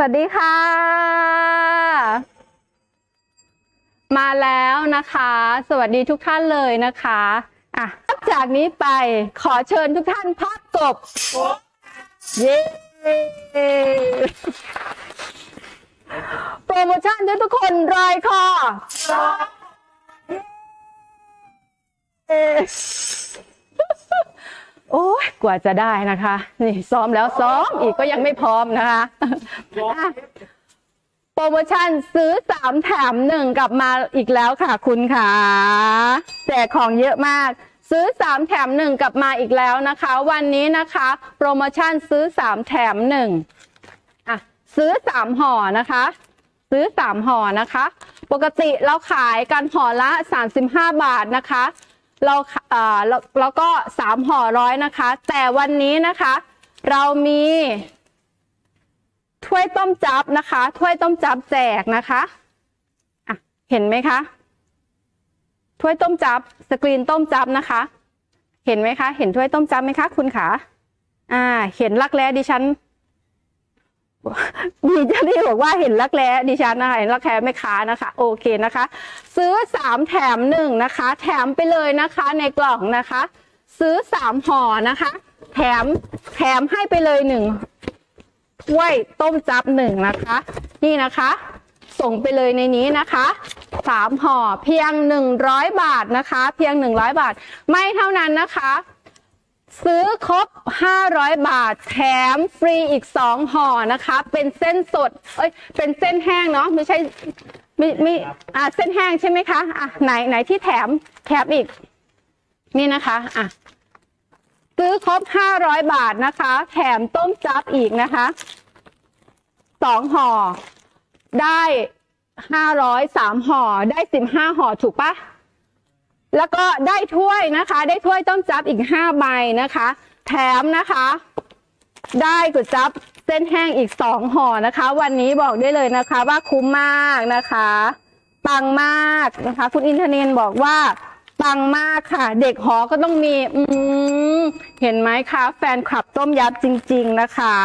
สวัสดีค่ะ มาแล้วนะคะ สวัสดีทุกท่านเลยนะคะอะจากนี้ไปขอเชิญทุกท่านพักกบเย้โปรโมชั่นที่ทุกคนรอยคอเย้ โอ้ยกว่าจะได้นะคะ นี่ซ้อมแล้วซ้อมอีกก็ยังไม่พร้อมนะคะอะโปรโมชั่นซื้อสามแถมหนึ่งกลับมาอีกแล้วค่ะคุณค่ะแจกของเยอะมาก ซื้อสามแถมหนึ่งกลับมาอีกแล้วนะคะ วันนี้นะคะ โปรโมชั่นซื้อสามแถมหนึ่งอะซื้อสามห่อนะคะ ซื้อสามห่อนะคะ ปกติเราขายกันห่อละ 35 บาทนะคะ เราเอ่อแล้วแล้วก็สามห่อร้อยนะคะ แต่วันนี้นะคะ เรามีถ้วยต้มจับนะคะถ้วยต้มจับแจกนะคะอะเห็นไหมคะถ้วยต้มจับสกรีนต้มจับนะคะ เห็นไหมคะ เห็นถ้วยต้มจับไหมคะ คุณขาอ่า เห็นรักแร้ดิฉัน มีเจ้าหนี้บอกว่าเห็นรักแร้ดิฉันนะคะเห็นรักแร้ไม่ค้านะคะ โอเคนะคะ ซื้อสามแถมหนึ่งนะคะ แถมไปเลยนะคะในกล่องนะคะ ซื้อสามห่อนะคะ แถมแถมให้ไปเลยหนึ่งถ้วยต้มจับหนึ่งนะคะ นี่นะคะ ส่งไปเลยในนี้นะคะสามห่อเพียงหนึ่งร้อยบาทนะคะ เพียงหนึ่งร้อยบาท ไม่เท่านั้นนะคะ ซื้อครบ 500 บาท แถมฟรีอีก 2ห่อนะคะ เป็นเส้นสด เอ้ย เป็นเส้นแห้งเนาะ ไม่ใช่ไม่ไม่อ่าเส้นแห้งใช่ไหมคะ อะ ไหนไหนที่แถมแถมอีก นี่นะคะ อะ ซื้อครบ 500 บาทนะคะ แถมต้มจับอีกนะคะ สองห่อ ได้ห้าร้อยสามห่อ ได้สิบห้าห่อ ถูกปะ แล้วก็ได้ถ้วยนะคะ ได้ถ้วยต้มจับอีกห้าใบนะคะ แถมนะคะ ได้ก๋วยจับเส้นแห้งอีกสองห่อนะคะ วันนี้บอกได้เลยนะคะ ว่าคุ้มมากนะคะปังมากนะคะ คุณอินเทอร์เนนบอกว่าปังมากค่ะ เด็กหอก็ต้องมี อืมเห็นไหมคะ แฟนคลับต้มยับจริง ๆ นะคะ